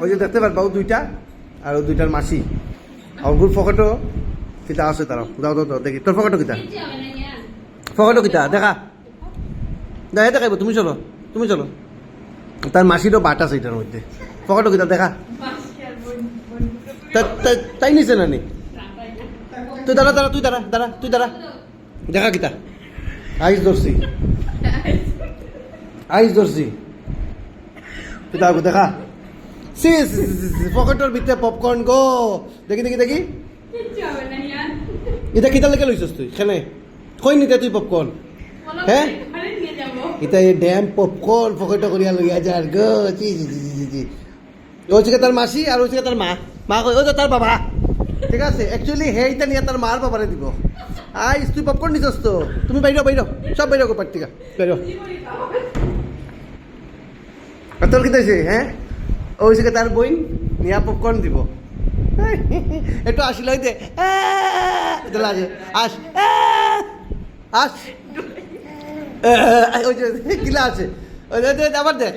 ওই যে দেখতে পারবা দুইটা আর ও দুইটার মাসি। অঙ্গুর ফকটো কিতা আছে তারা? দাও দাও দেখি। তোর ফকটো কিতা? ফকটো কিতা? দেখা। দেখা দেখাইব তুমি চলো তুমি চলো। তার মাসিরও বাট আছে এটার মধ্যে। ফকটো কিতা, দেখা। তাই নিছে না নি? তুই দাঁড়া দাঁড়া, তুই দাঁড়া দাঁড়া, তুই দাঁড়া। দেখা কিতা? আইস ধরছি। আইস ধরছি। তুই দেখা। সি পকেটর ভিতরে পপকর্ন গো দেখি দেখি দেখি। এটা কিতা লেগে লইছস তুই? খেলে কই নিতে তুই পপকর্ন হ্যাঁ? এটা এই ড্যাম পপকর্ন পকেট করিয়া লইয়া যার গো চি চি চি চি চি। ও হচ্ছে তার মাসি আর হচ্ছে তার মা? মা কই ও যে তার বাবা। ঠিক আছে অ্যাকচুয়ালি হেইটা নিয়ে তার মার বাবারে দিব। আইস তুই পপকর্ন নিছস তো? তুমি বাইরো বাইরো সব বাইরো গো পার্টিকা বাইরো তোর কি হ্যাঁ ও হচ্ছে তার বই নিয়া পপকর্ন দিব। একটু আসিল হইতে লাগে আস আস। ওই যে কিলা আছে? ওই দে, দে, আবার দেখ